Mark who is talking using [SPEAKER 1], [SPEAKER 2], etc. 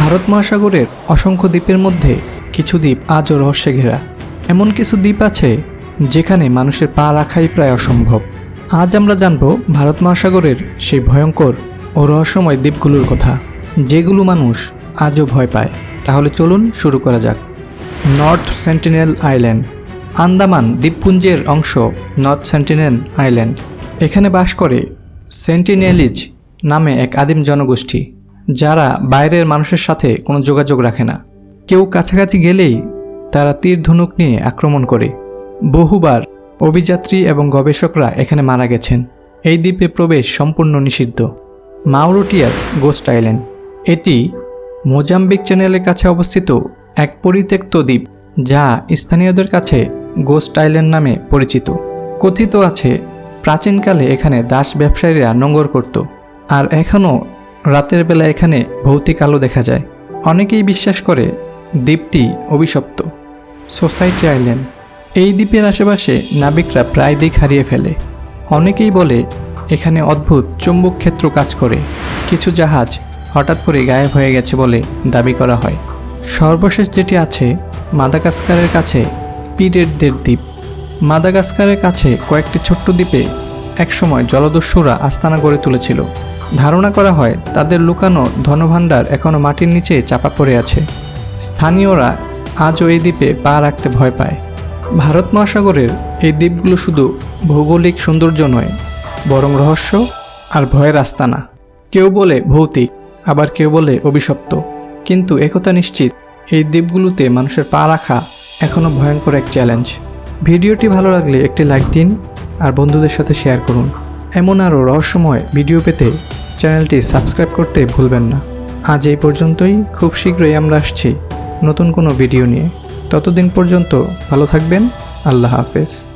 [SPEAKER 1] ভারত মহাসাগরের অসংখ্য দ্বীপের মধ্যে কিছু দ্বীপ আজও রহস্যে ঘেরা। এমন কিছু দ্বীপ আছে যেখানে মানুষের পা রাখাই প্রায় অসম্ভব। আজ আমরা জানব ভারত মহাসাগরের সেই ভয়ঙ্কর ও রহস্যময় দ্বীপগুলোর কথা, যেগুলো মানুষ আজও ভয় পায়। তাহলে চলুন শুরু করা যাক। নর্থ সেন্টিনেল আইল্যান্ড, আন্দামান দ্বীপপুঞ্জের অংশ নর্থ সেন্টিনেল আইল্যান্ড। এখানে বাস করে সেন্টিনেলিজ নামে এক আদিম জনগোষ্ঠী। যারা বাইরের মানুষের সাথে কোনো যোগাযোগ রাখে না। কেউ কাছাকাছি গেলেই তারা তীর ধনুক নিয়ে আক্রমণ করে। বহুবার অভিযাত্রী এবং গবেষকরা এখানে মারা গেছেন। এই দ্বীপে প্রবেশ সম্পূর্ণ নিষিদ্ধ। Mauritius ghost island. এটি মোজাম্বিক চ্যানেলের কাছে অবস্থিত এক পরিত্যক্ত দ্বীপ, যা স্থানীয়দের কাছে গোস্ট আইল্যান্ড নামে পরিচিত। কথিত আছে, প্রাচীনকালে এখানে দাস ব্যবসায়ীরা নোঙ্গর করত, আর এখনও রাতের বেলা এখানে ভৌতিক আলো দেখা যায়। অনেকেই বিশ্বাস করে দ্বীপটি অভিশপ্ত। Society Island. এই দ্বীপের আশেপাশে নাবিকরা প্রায় দিক হারিয়ে ফেলে। অনেকেই বলে এখানে অদ্ভুত চুম্বক ক্ষেত্র কাজ করে। কিছু জাহাজ হঠাৎ করে গায়েব হয়ে গেছে বলে দাবি করা হয়। সর্বশেষ যেটি আছে মাদাগাস্কারের কাছে পিরেটদের দ্বীপ। মাদাগাস্কারের কাছে কয়েকটি ছোট্ট দ্বীপে একসময় জলদস্যুরা আস্তানা গড়ে তুলেছিল। ধারণা করা হয় তাদের লুকানো ধনভাণ্ডার এখনও মাটির নিচে চাপা পড়ে আছে। স্থানীয়রা আজও এই দ্বীপে পা রাখতে ভয় পায়। ভারত মহাসাগরের এই দ্বীপগুলো শুধু ভৌগোলিক সৌন্দর্য নয়, বরং রহস্য আর ভয়ের আস্তানা। কেউ বলে ভৌতিক, আবার কেউ বলে অভিশপ্ত। কিন্তু একথা নিশ্চিত, এই দ্বীপগুলোতে মানুষের পা রাখা এখনও ভয়ঙ্কর এক চ্যালেঞ্জ। ভিডিওটি ভালো লাগলে একটি লাইক দিন আর বন্ধুদের সাথে শেয়ার করুন। এমন আরও রহস্যময় ভিডিও পেতে চ্যানেলটি সাবস্ক্রাইব করতে ভুলবেন না। আজ এই পর্যন্তই। খুব শীঘ্রই আমরা আসছি নতুন কোনো ভিডিও নিয়ে। ততদিন পর্যন্ত ভালো থাকবেন। আল্লাহ হাফেজ।